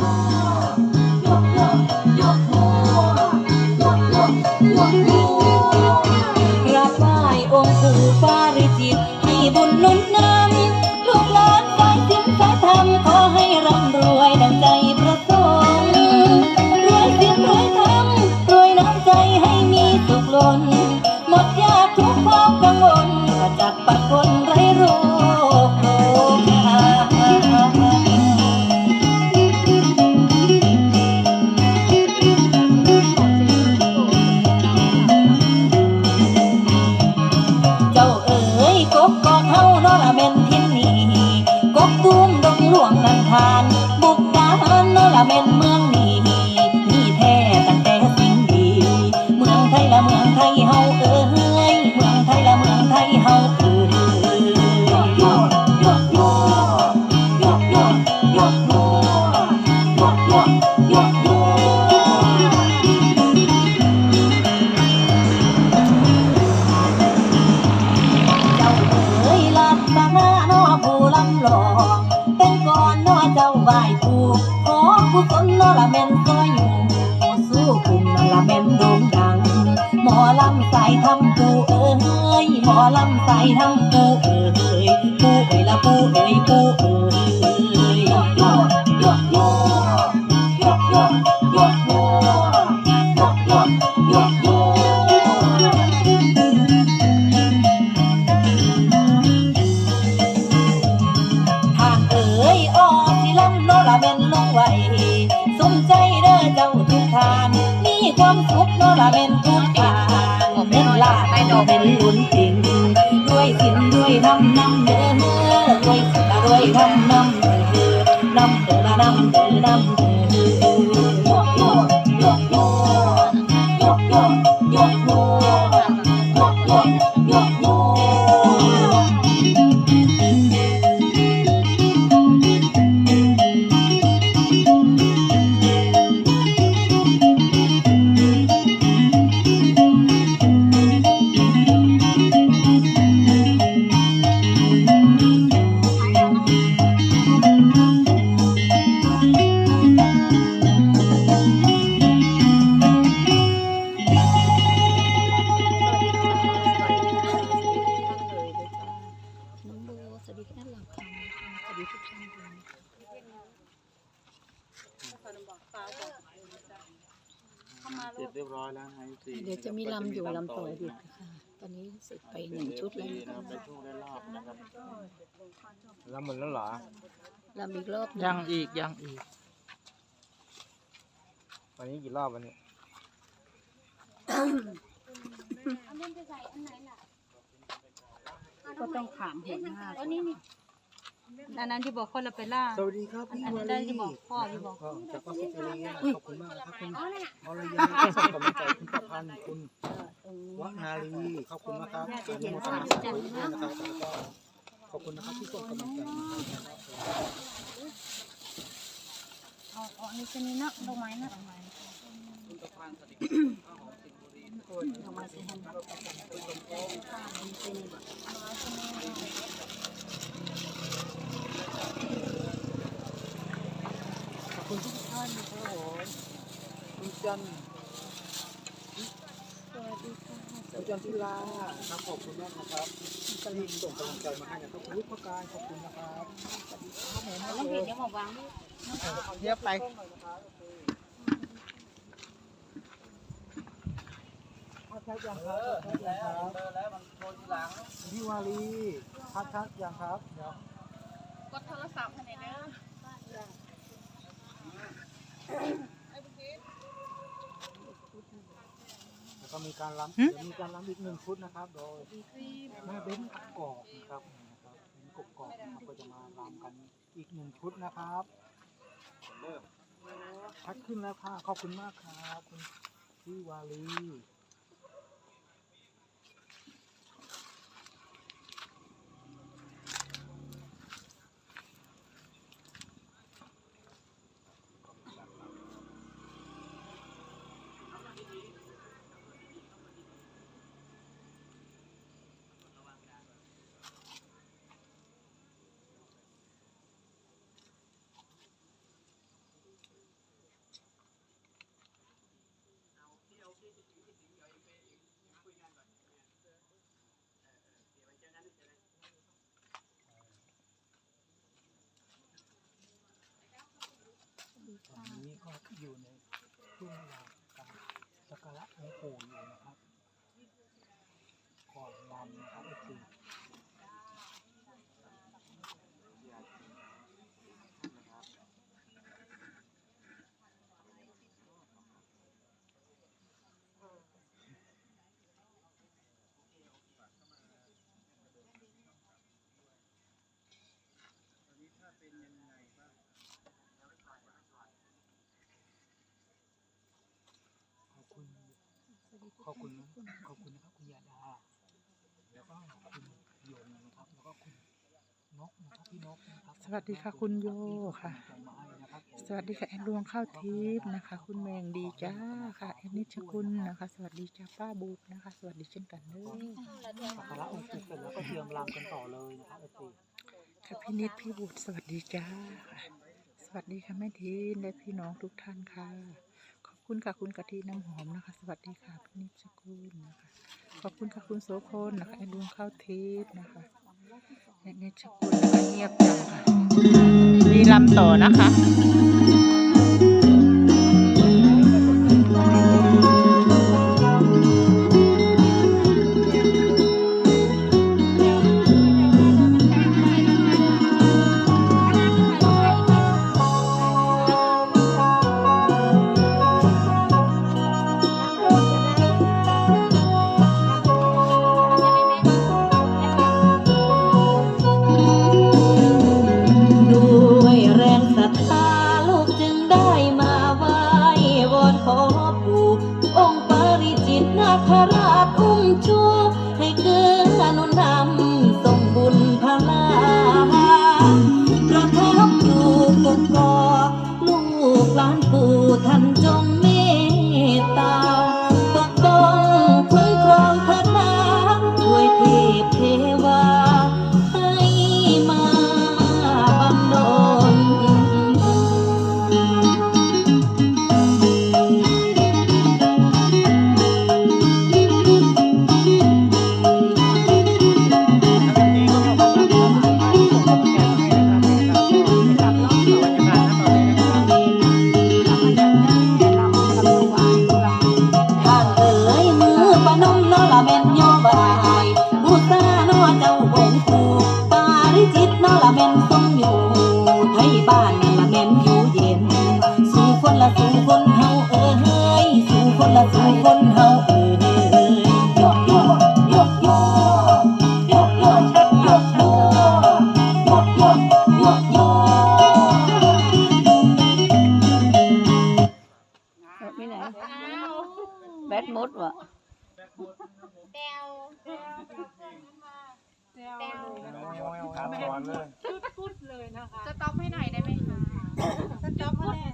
ร หมอลำใส่ทำกูเอ๋ยหมอลำใส่ทำกูเอ๋ยกูเอ๋ยละกูเอ๋ยกูเอ๋ย เม่นลาดเป็นบุญจริงด้วยสินด้วยน้ำน้ำเด้อด้วยสินด้วยน้ำน้ำเด้อน้ำเด้อน้ำเด้อนำเด้อยกโยยกโยยกโยยกโยยกโยยกโยก เสร็จเรียบร้อยแล้วให้สี่เดี๋ยวจะมีลำอยู่ลำต่ออีกนะคะตอนนี้เสร็จไปหนึ่งชุดแล้วนะนะคคะรับเป็นช่วงได้รอบนะครับแล้วหมดแล้วเหรอลำอีกรอบหนึ่ยังอีกยังอีก วันนี้กี่รอบวันนี้ก็ต้องถามหัวหน้าอันนี้นี่ อันนั้นที่บอกคนเราไปล่า สวัสดีครับพี่อันวานั้นลีที่บอกพ่อที่บอก จากออสเตรเลียขอบคุณมากครับคุณอรยาส่งกำลังใจคุณประพันธ์คุณวนาลีขอบคุณนะครับอนุโมทนาสาธุด้วยนะครับแล้วก็ขอบคุณนะครับที่ส่งกำลังใจมาให้นะครับเอาเอาอันนี้ชนิดเนาะดอกไม้เนาะดอกไม้สีแห้ง ขอบ คุณทุกท่านนะครับผมคุณจันทร์คุณจันทิลาครับขอบคุณมากนะครับที่ส่งกำลังใจมาให้นะครับลูกประกายขอบคุณนะครับสวัสดีครับผมแล้วเห็นยังบอกวางนี่เยอะไปพัดยังครับพัดยังครับแล้วมันโดนหลังพี่วาลีพัดชัดยังครับเดี๋ยวกดโทรศัพท์ให้เด้อยนะ แล้ว ก็มีการล้ำเดี๋ยวมีการล้ำอีกหนึ่งชุดนะครับ โดยแม่เบ้นกกอกนะครับนะครับเบ้นกกอกนะครับก็จะมาล้ำกันอีกหนึ่งชุดนะครับพัดขึ้นแล้วค่ะขอบคุณมากครับคุณพี่วาลี ตรงนี้ก็อยู่ในช่วงเวลาการสกการะหลวงปู่อยู่นะครับก่อนนำนะครับคือ ขอบคุณนะขอบคุณนะครับคุณยาดา แล้วก็คุณโยมนะครับ แล้วก็คุณนกนะครับพี่นกนะครับสวัสดีค่ะคุณโยค่ะส่งมาให้นะครับสวัสดีค่ะแอนดวงข้าวทิพย์นะคะ คุณแมงดีจ้าค่ะแอนนิชคุณนะคะ สวัสดีจ้าป้าบูกนะคะ สวัสดีเช่นกันเด้อสักการะองค์ปู่เสร็จแล้วก็เตรียมรำกันต่อเลยนะครับเอฟซีค่ะพี่นิดพี่บุตรสวัสดีจ้าค่ะสวัสดีค่ะแม่ทีนและพี่น้องทุกท่านค่ะขอบ คุณค่ะคุณกะทิน้ำหอมนะคะ สวัสดีค่ะพี่นิชกุลนะคะ ขอบคุณค่ะคุณโสพลนะคะแอนดวงข้าวทิพย์นะคะแอนนิชกุลนะคะเงียบจังค่ะมีลำต่อนะคะ บตมดวะแปวแปลวต้อปให้หน่อยได้ไหมคะ สต็อปมาแ